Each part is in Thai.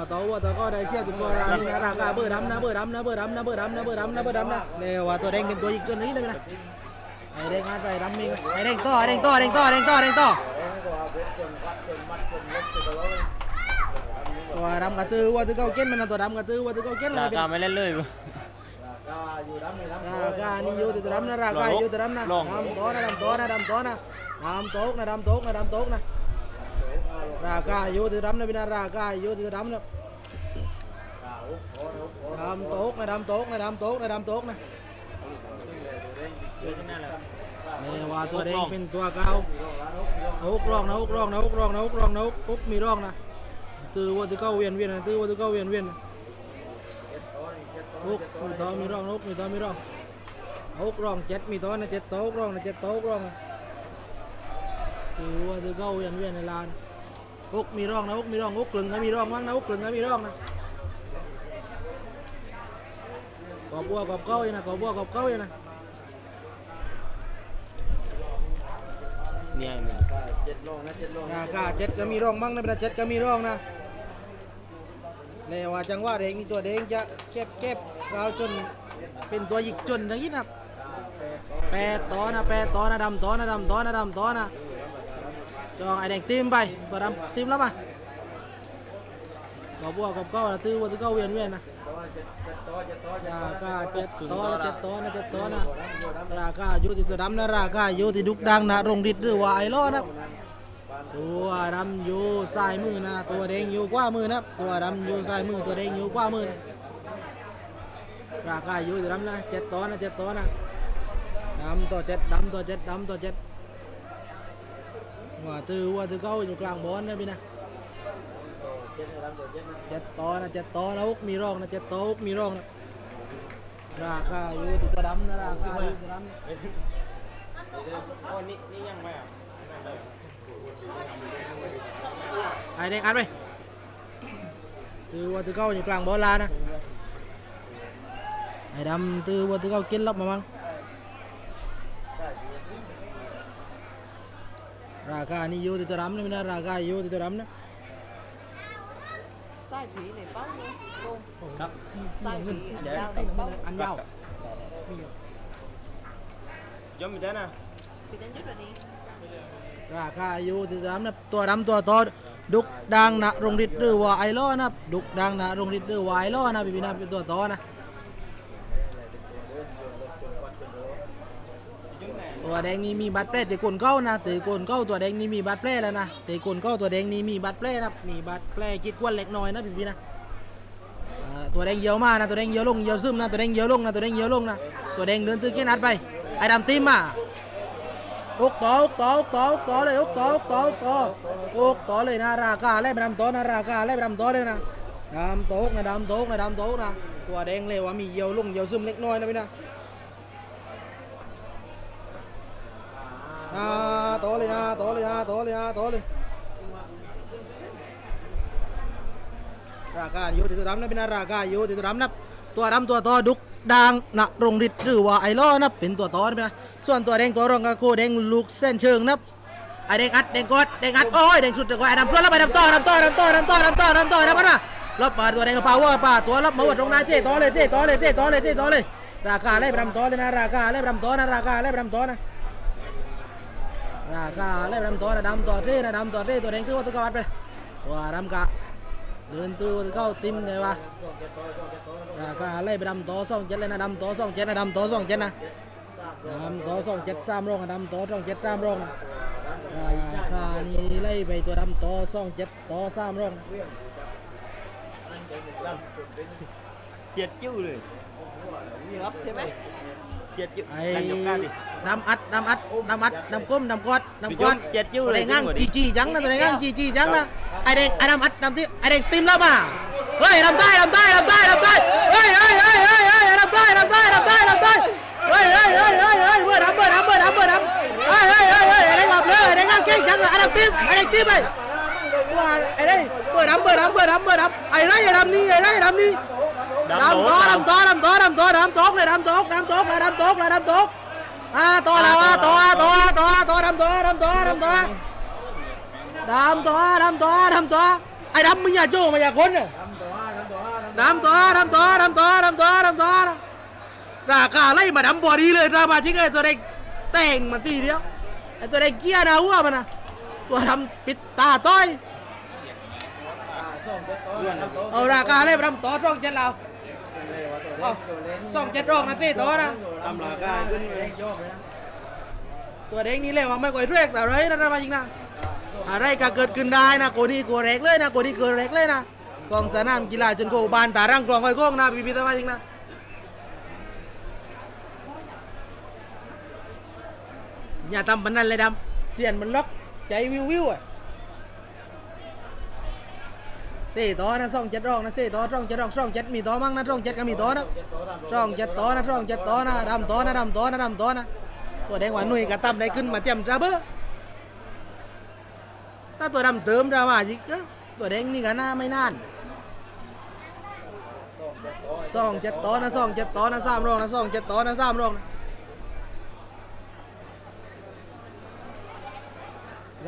ว่ตัวว่าตัวก็ได้เสียตัวรานี่นะราคาเบอร์ดำนะเบอร์ดำนะเบอร์ดำนะเบอร์ดำนะเบอร์ดำนะเบอร์ดำนะเนี่ยว่าตัวแดงเป็นตัวอีกตัวนี้เลยนะไอ้แดงงานไปดำมีไหมไอ้แดงต่อไอแดงต่อไอแดงต่อไอแดงต่อไอแดงต่อตัวดำกระตือว่าตัวเก้าเก้นมันนะตัวดำกระตือว่าตัวเก้าเก้นราเลยคาไม่เล่นเลยราคานี่อยู่ตัวดำนะราคาอยู่ตัวดำนะดำโตนะดำโตนะดำโตนะดำโตนะดำโตนะดำโตนะ ราคาอยู่ที่ตัวดำนะพี่นะราคาอยู่ที่ตัวดำนะดำโต๊กนะดำโต๊กนะดำโต๊กนะดำโต๊กนะเยอะที่นั่นแหละนี่ว่าตัวแดงเป็นตัวเก่าฮุกร่องนะฮุกร่องนะฮุกร่องนะฮุกร่องนะฮุกฮุกมีร่องนะตือว่าตัวเก้าเวียนเวียนนะตือว่าตัวเก้าเวียนเวียนนะฮุกมีตัวมีร่องนะฮุกมีตัวมีร่องฮุกร่องเจ็ดมีตัวนะเจ็ดโต๊กร่องนะเจ็ดโต๊กร่องนะตือว่าตัวเก้าเวียนเวียนในลาน ฮุกมีร่องนะฮุกมีร่องฮุกกลึงก็มีร่องบ้างนะฮุกกลึงก็มีร่องนะกอบบัวกอบเก้าอยู่นะกอบบัวกอบเก้าอยู่นะเนี่ยเนี่ยราคาเจ็ดก็มีร่องบ้างนะเป็นเจ็ดก็มีร่องนะเลยว่าจังว่าเด้งนี่ตัวเด้งจะเก็บเก็บกาวจนเป็นตัวหยิกจนอย่างนี้นะแปดตอนะแปดตอนะดำตอนะดำตอนะดำตอนะ จองไอแดงตีมไปตัวดำตีมแล้วมาก็บัวกับเก้าตื้อว่าตื้อเก้าเวียนเวียนนะราคาเจ็ดตอนะเจ็ดตอนะเจ็ดตอนะราคาอยู่ที่ตัวดำนะราคาอยู่ที่ดุกดังนะรงดิดหรือว่าไอล้อนะตัวดำอยู่ซ้ายมือนะตัวแดงอยู่ขวามือนะตัวดำอยู่ซ้ายมือตัวแดงอยู่ขวามือนะราคาอยู่ตัวดำนะเจ็ดตัวนะเจ็ดตัวนะดำตัวเจ็ดดำตัวเจ็ดดำตัวเจ็ด ว่าตือว่าตือเก้าอยู่กลางบอลนะพี่นะเจ็ดตัวนะเจ็ดตัวนะอุกมีร่องนะเจ็ดตัวอุกมีร่องนะราคาอยู่ที่ตัวดำนะราคาอยู่ตัวดำนะโอ้นี่นี่ยังไม่อะไอ้เด็กอัดไปตือว่าตือเก้าอยู่กลางบอลลานะไอ้ดำตือว่าตือเก้ากินลบมามั้ง ราคานี่อยู่ที่ตัวดำนะไม่นะราคาอยู่ที่ตัวดำนะ sai phí này bao nhiêu cô ครับ sai phí Sim, ăn để- dao này bao อันยาวย้อมไปได้นะ thì đến trước là đi ราคาอยู่ที่ตัวดำนะตัวดำตัวโตดุกดังนะรงฤทธิ์หรือว่าไอล้อนะดุกดังนะรงฤทธิ์หรือว่าไอล้อนะพี่พี่นะเป็นตัวโตนะ ตัวแดงนี่มีบัตรแผลแต่คนเก้านะแต่คนเก้าตัวแดงนี่มีบัตรแผลแล้วนะแต่คนเก้าตัวแดงนี่มีบัตรแผลนะมีบัตรแผลจิตกวนเล็กน้อยนะพี่พี่นะตัวแดงเหี่ยวมานะตัวแดงเหี่ยวลงเหี่ยวซึมนะตัวแดงเหี่ยวลงนะตัวแดงเหี่ยวลงนะตัวแดงเดินตื้อเกี้ยนัดไปไอ้ดำตีมมาอุกต่ออุกต่ออุกต่ออุกต่อเลยอุกต่ออุกต่ออุกต่ออุกต่อเลยนะราคาไล่ไปดำต่อนะราคาไล่ไปดำต่อเลยนะดำโต๊กนะดำโต๊กนะดำโต๊กนะตัวแดงเลยว่ามีเหี่ยวลงเหี่ยวซึมเล็กน้อยนะพี่นะ à to lên à to lên à to lên à to lên ราคาอยู่ที่ตัวดำนะพี่นะราคาอยู่ที่ตัวดำนะตัวดำตัวต่อดุกดังนะรงฤทธิ์หรือว่าไอล้อนะเป็นตัวต่อนะพี่นะส่วนตัวแดงตัวรองก็โคแดงลูกเส้นเชิงนะไอแดงอัดแดงกอดแดงอัดโอ้ยแดงสุดแต่ว่าไอดำเพื่อนแล้วไปดำต่อดำต่อดำต่อดำต่อดำต่อดำต่อดำต่อนะรับมาตัวแดงกับปาวเวอร์ป่าตัวรับมาวัดตรงนั้นเตะต่อเลยเตะต่อเลยเตะต่อเลยเตะต่อเลยราคาไล่ไปดำต่อเลยนะราคาไล่ไปดำต่อนะราคาไล่ไปดำต่อนะ ราคาเล่มดำตัวนะดำตัวเท่นะดำตัวเท่ตัวแดงตัวตัวกอดไปตัวดำกะเดินตัวตัวเข้าติมเลยวะราคาเล่ไปดำตัวสองเจ็ดเลยนะดำตัวสองเจ็ดนะดำตัวสองเจ็ดนะดำตัวสองเจ็ดสามร่องนะดำตัวสองเจ็ดสามร่องนะราคานี่ไล่ไปตัวดำตัวสองเจ็ดตัวสามร่องเจ็ดจิ้วเลย nhiều ấp xem ấy เจ็ดจิ้วไอ้นั่งยกก้าดิ ดำอัดดำอัดดำอัดดำก้มดำกอดดำกอดเจ็ดจิ้วตัวเลแดยงง้างจีจีจังนะตัวแดงง้างจีจีจังนะไอแดงไอดำอัดดำที่ไอแดงติมแล้วมาเฮ้ยดำใต้ดำใต้ดำใต้ดำใต้เฮ้ยเฮ้ยเฮ้ยเฮ้ยเฮ้ยดำใต้ดำใต้ดำใต้ดำใต้เฮ้ยเฮ้ยเฮ้ยเฮ้ยเฮ้ยเบอร์ดำเบอร์ดำเบอร์ดำเบอร์ดำเฮ้ยเฮ้ยเฮ้ยเฮ้ยไอแดงหลับเลยไอแดงง้างเก่งจังไอดำติมไอแดงติมไปว่าไอแดงเบอร์ดำเบอร์ดำเบอร์ดำเบอร์ดำไอไรไอดำนี่ไอไรดำนี่ดำดำโตโตดำโตดำโตดำโตดำโตเลยดำโตดำโตเลยดำโตเลยดำโต อ่าโตแล้วอะโตอะโตอะโตอะโตดำโตดำโตดำตดำโตดำตดำโตไอ้ดำมึงอย่าโจ้มาอย่าคนเนี่ยทำตัวทำตัวดำต่อดำต่อดำต่อดำต่อดำต่อนะราคาไล่มาดำบอดีเลยรามาจิกไอ้ตัวเด็กแต่งมาทีเดียวไอ้ตัวเด็กเกี้ยนะหัวมันนะตัวดำปิดตาต้อยเจ็ดตัวทำตัวเอาราคาไล่มาดำต่อร่องเจ็ดเราเอาสองเจ็ดร่องนะพี่ต่อนะ ทำราคาขึ้นเลยโยกไปนะตัวเด็กนี่เลยว่าไม่ก่อยเรียกแต่ไรนะรามาจิกนะอะไรก็เกิดขึ้นได้นะโกนี่โกเรกเลยนะโกนี่เกิดเรกเลยนะกองสนามกีฬาจนโกบานตาร่างกลองไอ้โก้งนะพี่พี่รามาจิกนะอย่าทำบันนั้นเลยดำเสียนมันล็อกใจวิววิวอะ เสี่ต่อนะซ่องเจ็ดรองนะเสี่ต่อร่องเจ็ดรองซ่องเจ็ดมีต่อมั้งนะร่องเจ็ดก็มีต่อนะร่องเจ็ดต่อนะร่องเจ็ดต่อนะดำต่อนะดำต่อนะดำต่อนะตัวแดงหวานนุ่ยกระตั้มได้ขึ้นมาเตรียมจ้าเบ้อถ้าตัวดำเติมดราม่าจิกตัวแดงนี่กันหน้าไม่นานซ่องเจ็ดต่อนะซ่องเจ็ดต่อนะสามรองนะซ่องเจ็ดต่อนะสามรองนะ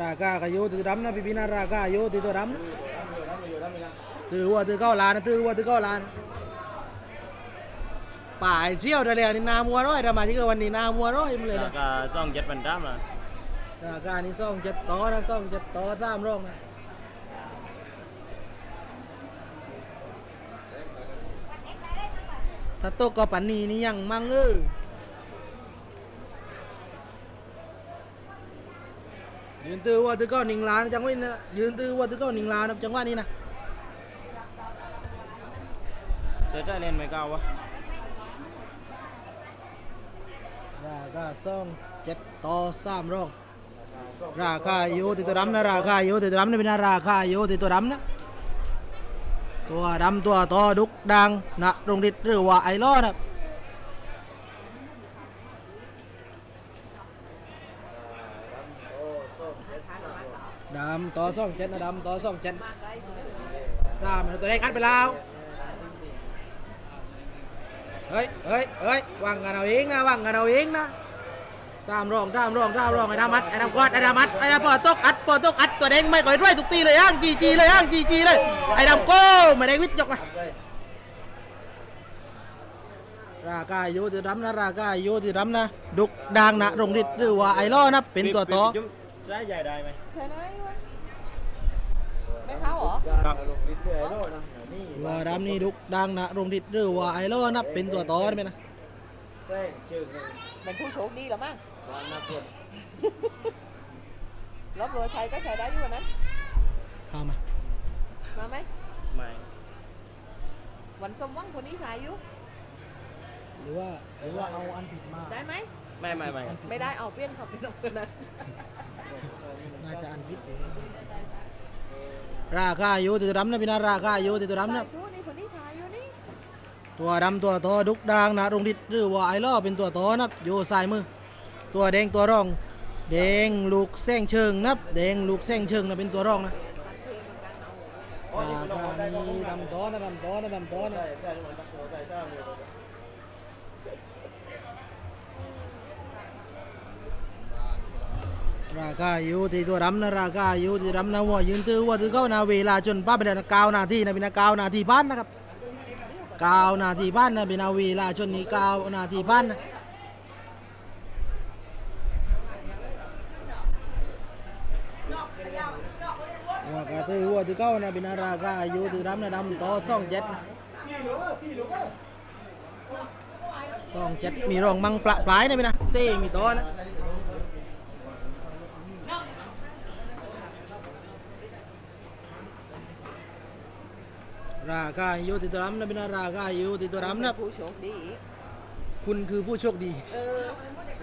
ราคาก็อยู่ถือดำนะพี่พี่นะราคาอยู่ถือตัวดำ นะถือหัวถือเก้าล้านนะถือหัวถือเก้าล้านป่ายเที่ยวได้แล้วนี่นามัวร้อยทำไมที่เกิดวันนี้นามัวร้อยมันเลยรานะคาส่งเจ็ดพันดำละราคานี่ซ่องเจ็ดต่อนะซ่องเจ็ดต่อสามร่องนะถ้าตกก็ปันนี้นี่ยังมั่งเออยืนตื้อว่าตื้อเก้าหนึ่งล้านนะจังหวะนี้นะยืนตื้อว่าตื้อเก้าหนึ่งล้านนะจังหวะนี้นะ เสียใจเล่นไม่ก้าวะราคาซ่องเจ็ดต่อสามร่องราคาอยู่ที่ตัวดำนะราคาอยู่ที่ตัวดำนะเป็นะราคาอยู่ที่ตัวดำนะตัวดำตัวต่อดุกดังนะโรงดิดหรือว่าไอรอดนะดำต่อซ่องเจ็ดนะดำต่อซ่องเจ็ดสามนตัวได้คัดไปแล้ว เฮ้ยเฮ้ยเฮ้ยวางกันเอาเองนะวางกันเอาเองนะสามรองสามรองสามรองไอ้ดามัดไอ้ดำกวาดไอ้ดามัดไอ้ดำปอดตกอัดปอดตกอัดตัวแดงไม่ก่อยด้วยทุกตีเลยอ่างจีจีเลยอ่างจีจีเลยไอ้ดำโก้ไม่ได้วิทย์ยกมาราคาอยู่ที่ดำนะราคาอยู่ที่ดำนะดุกดังนะโรงฤทธิ์หรือว่าไอ้ล้อนะเป็นตัวต่อได้ใหญ่ได้ไหมใช่ไหมวะไม่เข้าเหรอครับ ว่าดำนี่ดุกดังนะโรงฤทธิ์หรือว่าไอ้ล้อนะเป็นตัวต่อได้ไหมนะเป็นผู้โชคดีเหรอมั้งรบรัวใช้ก็ใช้ได้อยู่วันนั้นเข้ามา มาไหมไม่วันสมหวังคนนี้ใช้อยู่หรือว่าหรือว่าเอาอันผิดมาได้ไหมไม่ไม่ไม่ไม่ได้เอาเปลี่ยนเขาเป็นคนนั้นน่าจะอันผิด ราคาอยู่ที่ตัวดำนะพี่นะราคาอยู่ที่ตัวดำนะใช่ทุกนี่คนนี้ใช้อยู่นี่ตัวดำตัวโตดุกดางนะโรงดิดหรือว่าไอล่อเป็นตัวโตนับอยู่ซ้ายมือ ตัวแดงตัวรองแดงลูกแซงเชิงนับแดงลูกแซงเชิงนะเป็นตัวรองนะราคานี้ดำโตนะดำโตนะดำโตนะ ราคาอยู่ที่ตัวดำนะราคาอยู่ที่ดำนะวัวยืนตื้อวัวตื้อเข้านะเวลาจนป้าไปเดือนเก้านาทีนะเป็นเก้านาทีบ้านนะครับเก้านาทีบ้านนะเป็นเอาเวลาชนนี้เก้านาทีบ้านนะว่ากระตือหัวตือเก้านะเป็นาราคาอายุตือรำนะดำต่อสองเจ็ดสองเจ็ดมีรองมังปลาปลายนะเป็นนะเซ่มีต่อนะ ราคาอายุติดตัวรำนะเป็นอาราคาอายุติดตัวรำนะผู้โชคดีอีกคุณคือผู้โชคดี เออ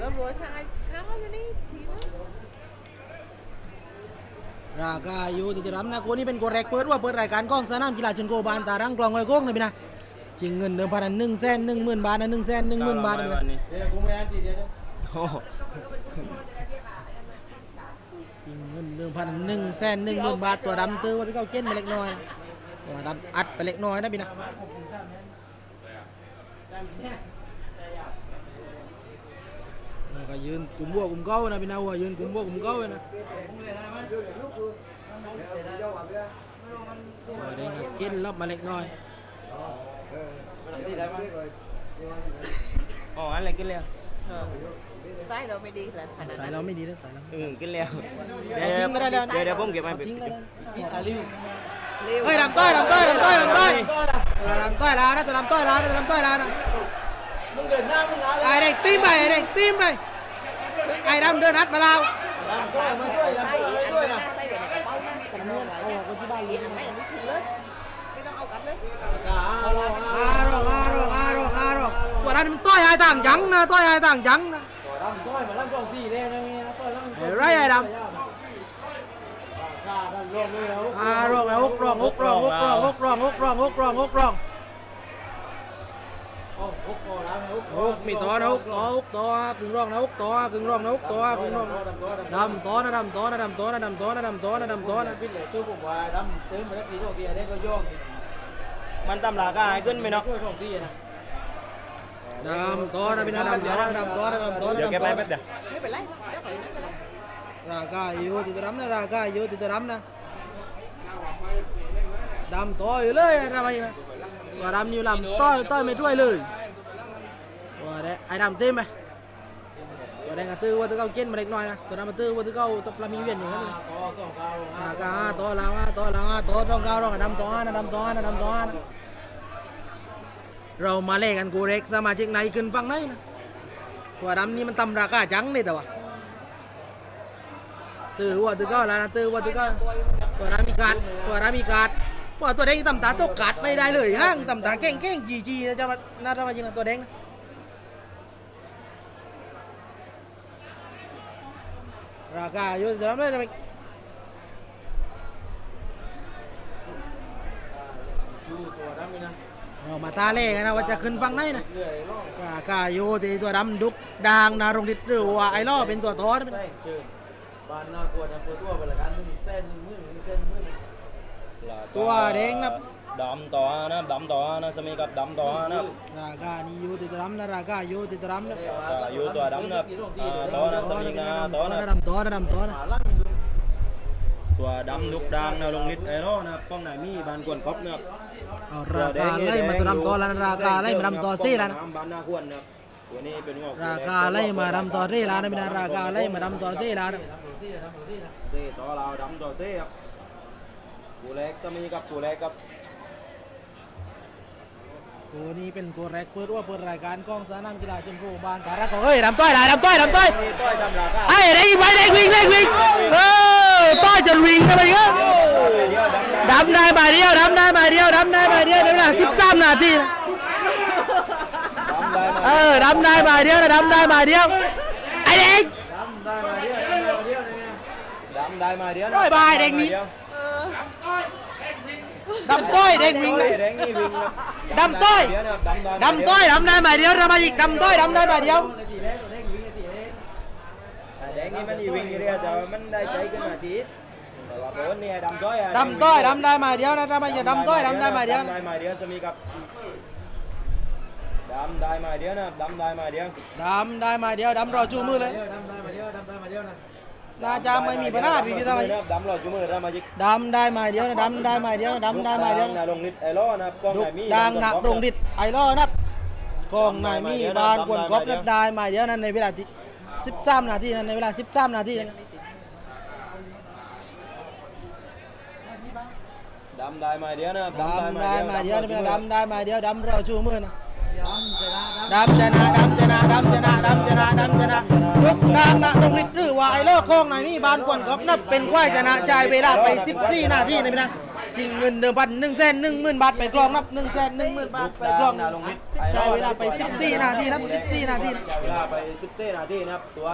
รบรัวใช้เข้าอยู่นี่ทีนึงราคาอยู่ที่จะรำนะคนนี้เป็นคนแรกเปิดว่าเปิดรายการกล้องสนามกีฬาชนโกบานตารังกลองไว้โก้งนะพี่นะจริงเงินเดิมพันหนึ่งแสนหนึ่งหมื่นบาทนะหนึ่งแสนหนึ่งหมื่นบาทนะพี่นะนี้โอ้จริงเงินเดิมพันหนึ่งแสนหนึ่งหมื่นบาทตัวดำตื้อว่าที่เขาเก้นไปเล็กน้อยนะตัว ดำอัดไปเล็กน้อยนะพี่นะแล้วก็ยืนกลุ่มบัวกลุ่มเก้านะพี่นะว่ายืนกลุ่มบัวกลุ่มเก้าไว้นะตัวแดงก็กินลบมาเล็กน้อยอ๋ออันอะไรกินแล้วเออไส้เราไม่ดีเลยขนาดสายนั้นเราไม่ดีนะสายเราอืมกินแล้วเอาทิ้งไม่ได้แล้วเดี๋ยวเดี๋ยวผมเก็บไปอาทิ้งได้แล้วอาลิว เฮ้ยดำต้อยดำต้อยดำต้อยดำต้อยเออดำต้อยแล้วนะตัวดำต้อยแล้วนะตัวดำต้อยแล้วนะมึงเดินหน้ามึงเอาไอ้เด็กตีมไปไอ้เด็กตีมไปไอ้ดำเดินนัดมาเราก็มาช่วยไส้ทำอันช่วยนี้นะไส้ไว้ในกระเป๋านะสำรองไว้เอาออกไปที่บ้านเลี้ยงอันไม่อันนี้ถึงเลยไม่ต้องเอากลับเลยอาลองอารอกอารอกอารอกอารอกตัวนั้นมันต้อยไอ้ต่างจังนะต้อยไอ้ต่างจังนะตัวดำต้อยมาดำกองที่แล้วนะเนี่ยต้อยดำไอ้ไรไอ้ดำ กาดันลงแล้วอารอกไอ้ฮุกรองฮุกรองฮุกรองฮุกรองฮุกรองฮุกรองฮุกรองโอ้ฮุกโอ้แล้วฮุกมีตัวนะฮุกตัวฮุกตัวกึ่งรองนะฮุกตัวกึ่งรองนะฮุกตัวกึ่งรองดำตัวนะดำตัวนะดำตัวนะดำตัวนะดำตัวนะดำตัวนะพี่เหลือตู้ผมว่าดำเต็มไปแล้วกี่ตัวกี่อะไรก็โยกมันตำราก็หายขึ้นไปเนาะช่วยของพี่นะดำตัวนะพี่นะดำตัวนะดำตัวนะดำตัวนะเดี๋ยวแกดำไปตัวแป๊บเดียวไม่เป็นไรเดี๋ยวขอยนั่นก็ได้ราคาอยู่ติดตัวดำนะราคาอยู่ติดตัวดำนะ ดำตัวอยเลยนะทำไมนะตัวดำอยู่ลำต้อยต้อยไม่ช่วยเลยตัวแดงไอ้ดำเต็มไปตัวแดงกระตือว่าตัวเก้าเกินมาเล็กน้อยนะตัวดำมาตื้อว่าตัวเก้าตัวปลามีเวียนอยู่นั่นพอส่งเขาอ่ากาตัวลาวตัวลาวตัวตรงเก้าตรงดำตัวนะดำตัวนะดำตัวนะเรามาเล่นกันกูเร็กสมาชิกไหนขึ้นฟังไหนนะตัวดำนี่มันตำราคาจังนี่แต่ว่าตือว่าตัวเก้าล้วนะตือว่าตัวเก้าตัวน้ำมีการตัวน้ำมีการ ว่าตัวแดงต่ำตาตกกัดไม่ได้เลยห้างต่ำตาแกล้งแกล้งจีจีนะจะมาน่าจะมาจริงนะตัวแดงนะราคาอยู่ตัวน้ำเลยนะดูตัวดำนี่นะเรามาตาเล่กันนะว่าจะขึ้นฟังไหนนะเรื่อยรอบราคาอยู่ที่ตัวดำดุกด่างนารงดิดหรือว่าไอ้ล่อเป็นตัวทอดแส้เชิญบ้านน่ากลัวนะปวดตัวไปละกันมึงเส้นมึงเส้นมึ งตัวแดงนะดำต่อนะดำต่อนะสมีกับดำต่อนะราคานี่อยู่ที่ตัวดำนะราคาอยู่ที่ตัวดำนะอยู่ตัวดำนะต่อนะสมีนะต่อนะดำตัวนะดำตัวนะตัวดำดุกดังนะลงนิดไอรอนะป้องไหนมีบานกวนครบนะเอาราคาไล่มาตัวดำตัวแล้วนะราคาไล่มาดำตัวซี่แล้วนะบ้านนาควรนะตัวนี้เป็นงอกราคาไล่มาดำต่อเร่ลานะมีนะราคาไล่มาดำต่อเร่ลานะ เซ่ต่อเราดำต่อเซ่ครับ กูเล็กสมีกับกูเล็กกับโอ้นี่เป็นกูแรกเปิดว่าเปิดรายการกองสนามกีฬาชนโคบานตารักของเฮ้ยดำต้อยดำต้อยดำต้อยนี่ต้อยดำราคาไอ้เด็กไปเด็กวิ่งเด็กวิ่งเออต้อยจนวิ่งทำไมเงี้ยเดียวดำดำได้มาเดียวดำได้มาเดียวดำได้มาเดียวในเวลาสิบสามนาทีนะดำได้เออดำได้มาเดียวนะดำได้มาเดียวไอ้เด็กดำได้มาเดียวดำได้มาเดียวร้อยบายเด็กนี้เออ ดำต้อยเด็กวิ่งเลยเด็กนี่วิ่งดำต้อยดำต้อยดำได้หมาเดียวทำไมอีกดำต้อยดำได้หมาเดียวแดงนี่มันอีวิ่งเรียแต่มันได้ใจขึ้นมาทีแต่ว่าโบนนี่ดำต้อยดำต้อยดำได้มาเดียวนะทำไมจะดำต้อยดำได้หมาเดียวดำได้มาเดียวสมีกับดำได้มาเดียวนะดำได้หมาเดียว ดำได้หมาเดียวดำรอจูมือเลย ดำได้มาเดียวดำได้มาเดียวนะ น่าจะไม่มีปัญหาพี่พี่ทำไมดำรอจุมือได้มาจิกดำได้มาเดียวนะดำได้มาเดียวนะดำได้มาเดียวนะลงนิดไอ้ล้อนะกล้องดุไหนกมีดังหนักดงดิดไอรอนับกองนายมีบานกวนกบนับได้มาเดียวนั้นในเวลาที่สิบสามนาทีนั้นในเวลาสิบสามนาทีนั้นดำได้มาเดียวนะดำได้มาเดียวนี่เป็นดำได้มาเดียวดำรอชูมือนะ ดำชนะดำชนะดำชนะดำชนะดำชนะลุกทางหนักดงนิดรือว่าไอรอกองนายมีบานกวนกบนับเป็นควายชนะชายเวลาไปสิบสี่นาทีนะพี่นะจริงเงินเดิมพันหนึ่งแสนหนึ่งหมื่นบาทไปกลองนับหนึ่งแสนหนึ่งหมื่นบาทไปกลองใช้เวลาไป 14 นาทีนับ14 นาที ใช้เวลาไป14นาทีนะครับตัว